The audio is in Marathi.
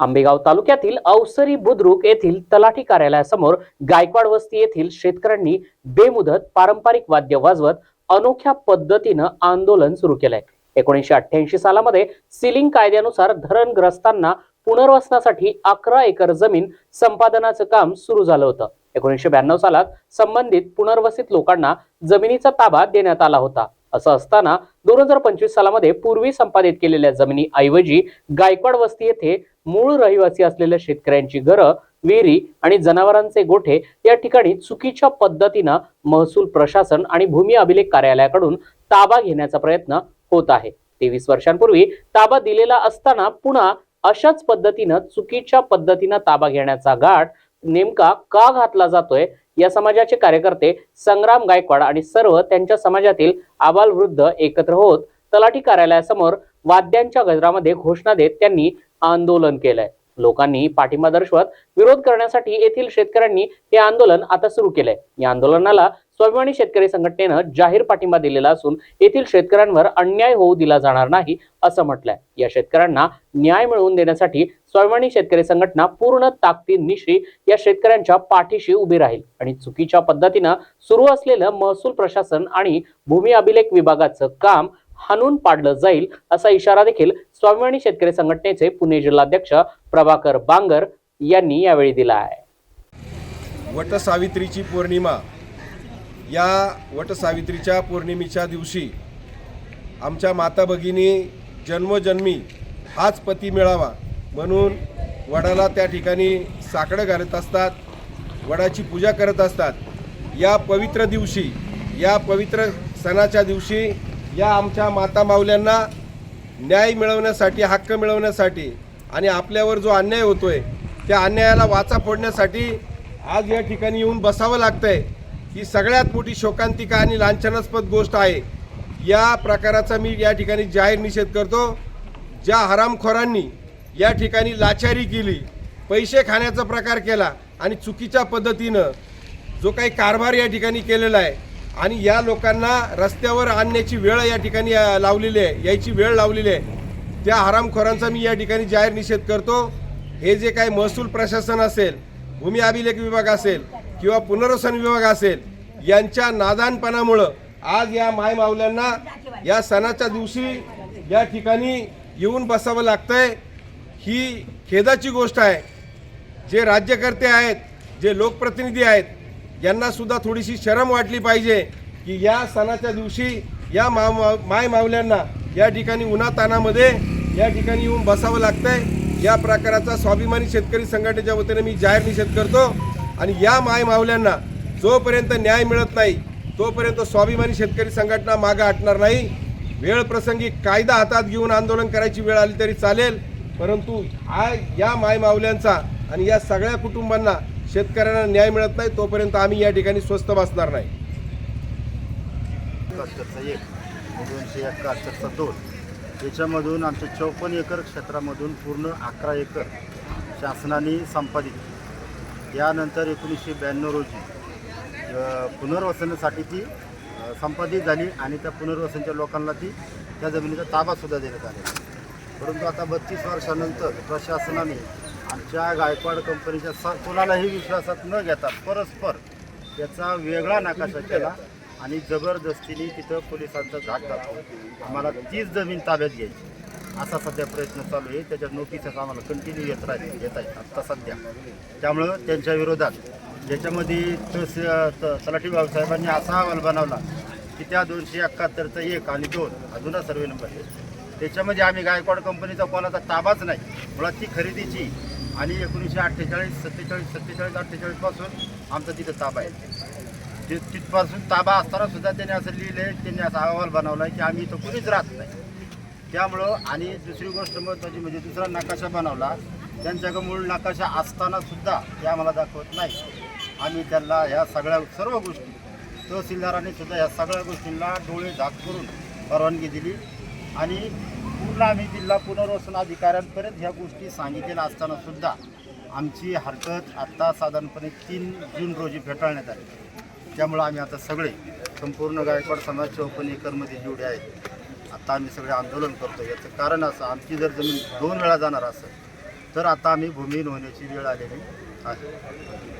आंबेगाव तालुक्यातील अवसरी बुद्रुक येथील तलाठी कार्यालयासमोर गायकवाड वस्ती येथील शेतकऱ्यांनी बेमुदत पारंपरिक वाद्य वाजवत अनोख्या पद्धतीनं आंदोलन सुरू केलंय. एकोणीसशे अठ्ठ्याऐंशी सालामध्ये सिलिंग कायद्यानुसार धरणग्रस्तांना पुनर्वसनासाठी अकरा एकर जमीन संपादनाचं काम सुरू झालं होतं. एकोणीसशे ब्याण्णव सालात संबंधित पुनर्वसित लोकांना जमिनीचा ताबा देण्यात आला होता. असं असताना दोन हजार पंचवीस सालामध्ये पूर्वी संपादित केलेल्या जमिनीऐवजी गायकवाड वस्ती येथे मूळ रहिवासी असलेल्या शेतकऱ्यांची घरं विहिरी आणि जनावरांचे गोठे या ठिकाणी चुकीच्या पद्धतीनं महसूल प्रशासन आणि भूमी अभिलेख कार्यालयाकडून ताबा घेण्याचा प्रयत्न होत आहे. तेवीस वर्षांपूर्वी ताबा दिलेला असताना पुन्हा अशाच पद्धतीनं चुकीच्या पद्धतीनं ताबा घेण्याचा घाट नेमका का घातला जातोय या समाजाचे कार्यकर्ते संग्राम गायकवाड आणि सर्व त्यांच्या समाजातील आबालवृद्ध एकत्र होत तलाठी कार्यालयासमोर वाद्यांच्या गजरामध्ये घोषणा देत त्यांनी आंदोलन केलंय. लोकांनी पाठिंबा दर्शवत विरोध करण्यासाठी येथील शेतकऱ्यांनी हे आंदोलन आता सुरू केलंय. या आंदोलनाला स्वाभिमानी शेतकरी संघटनेनं जाहीर पाठिंबा दिलेला असून येथील शेतकऱ्यांवर अन्याय होऊ दिला जाणार नाही असं म्हटलंय. या शेतकऱ्यांना न्याय मिळवून देण्यासाठी स्वाभिमानी शेतकरी संघटना पूर्ण ताकदीनिशी या शेतकऱ्यांच्या पाठीशी उभी राहील आणि चुकीच्या पद्धतीनं सुरू असलेलं महसूल प्रशासन आणि भूमी अभिलेख विभागाचं काम हाणून पाडलं जाईल असा इशारा देखील स्वाभिमानी शेतकरी संघटनेचे पुणे जिल्हाध्यक्ष प्रभाकर बांगर यांनी यावेळी दिला आहे. वटसावित्रीची पौर्णिमा. या वटसावित्रीच्या पौर्णिमेच्या दिवशी आमच्या माता भगिनी जन्मोजन्मी हाच पती मिळावा म्हणून वडाला त्या ठिकाणी साकडं घालत असतात वडाची पूजा करत असतात. या पवित्र दिवशी या पवित्र सणाच्या दिवशी या आमच्या माता माऊल्यांना न्याय मिळवण्यासाठी हक्क मिळवण्यासाठी आणि आपल्यावर जो अन्याय होतोय त्या अन्यायाला वाचा फोडण्यासाठी आज या ठिकाणी येऊन बसावं लागतंय. ही सगळ्यात मोठी शोकांतिका आणि लांछनास्पद गोष्ट आहे. या प्रकाराचा मी या ठिकाणी जाहीर निषेध करतो. ज्या हरामखोरांनी या ठिकाणी लाचारी केली पैसे खाण्याचा प्रकार केला आणि चुकीच्या पद्धतीनं जो काही कारभार या ठिकाणी केलेला आहे आणि या लोकांना रस्त्यावर आणण्याची वेळ या ठिकाणी लावलेली आहे. यायची वेळ लावलेली आहे. त्या हरामखोरांचा मी या ठिकाणी जाहीर निषेध करतो. हे जे काही महसूल प्रशासन असेल भूमी अभिलेख विभाग असेल किंवा पुनर्वसन विभाग असेल यांच्या नादानपणामुळं आज या मायमावल्यांना या सणाच्या दिवशी या ठिकाणी येऊन बसावं लागतंय. ही खेदाची गोष्ट आहे. जे राज्यकर्ते आहेत जे लोकप्रतिनिधी आहेत यांना सुद्धा थोडीशी शरम वाटली पाहिजे की या सणाच्या दिवशी या मा माय मावल्यांना या ठिकाणी उन्हातानामध्ये या ठिकाणी येऊन बसावं लागतंय. या प्रकाराचा स्वाभिमानी शेतकरी संघटनेच्या वतीने मी जाहीर निषेध करतो. आणि या माय मावल्यांना जोपर्यंत न्याय मिळत नाही तोपर्यंत स्वाभिमानी शेतकरी संघटना मागं हटणार नाही. वेळ प्रसंगी कायदा हातात घेऊन आंदोलन करायची वेळ आली तरी चालेल. परंतु हा या माय मावल्यांचा आणि या सगळ्या कुटुंबांना शेतकऱ्यांना न्याय मिळत नाही तोपर्यंत आम्ही या ठिकाणी स्वस्त बसणार नाही. एक दोनशे एकाहत्तरचा दोन. याच्यामधून आमच्या चौपन्न एकर क्षेत्रामधून पूर्ण अकरा एकर शासनाने संपादित यानंतर एकोणीसशे ब्याण्णव रोजी पुनर्वसनासाठी ती संपादित झाली आणि त्या पुनर्वसनच्या लोकांना ती त्या जमिनीचा ताबासुद्धा देण्यात आला परंतु आता बत्तीस वर्षानंतर प्रशासनाने आमच्या गायकवाड कंपनीच्या स कोणालाही विश्वासात न घेता परस्पर त्याचा वेगळा नकाशा केला आणि जबरदस्तीने तिथं पोलिसांचा घाट टाकून आम्हाला तीच जमीन ताब्यात घ्यायची. असा सध्या प्रयत्न चालू आहे. त्याच्या नोटीसच आम्हाला कंटिन्यू येत राहते येत आहेत. आत्ता सध्या. त्यामुळं त्यांच्या विरोधात ज्याच्यामध्ये तस त- तलाठी बाबासाहेबांनी असा अहवाल बनवला की त्या दोनशे एकाहत्तरचा एक आणि दोन अजूनच सर्वे नंबर आहे त्याच्यामध्ये आम्ही गायकवाड कंपनीचा कोणाचा ताबाच नाही. मुळात ती खरेदीची आणि एकोणीसशे अठ्ठेचाळीस सत्तेचाळीस सत्तेचाळीस अठ्ठेचाळीसपासून आमचा तिथं ताबा आहे. ते तिथपासून ताबा असताना सुद्धा त्यांनी असं लिहिलं आहे त्यांनी असा अहवाल बनवला आहे की आम्ही इथं कुणीच राहत नाही. त्यामुळं आणि दुसरी गोष्ट महत्त्वाची म्हणजे दुसरा नकाशा बनवला त्यांच्याकडे मूळ नकाशा असताना सुद्धा ते आम्हाला दाखवत नाही. आम्ही त्यांना ह्या सगळ्या सर्व गोष्टी तहसीलदारांनी सुद्धा ह्या सगळ्या गोष्टींना डोळे झाक करून परवानगी दिली आणि पूर्ण आम्ही जिल्हा पुनर्वसन अधिकाऱ्यांपर्यंत ह्या गोष्टी सांगितलेल्या असताना सुद्धा आमची हरकत आत्ता साधारणपणे तीन जून रोजी फेटाळण्यात आली. त्यामुळं आम्ही आता सगळे संपूर्ण गायकवाड समाज चौपन्न एकरमध्ये जेवढे आहेत आता आम्ही सगळे आंदोलन करतो याचं कारण असं आमची जर जमीन दोन वेळा जाणार असेल तर आता आम्ही भूमिहीन होण्याची वेळ आलेली आहे.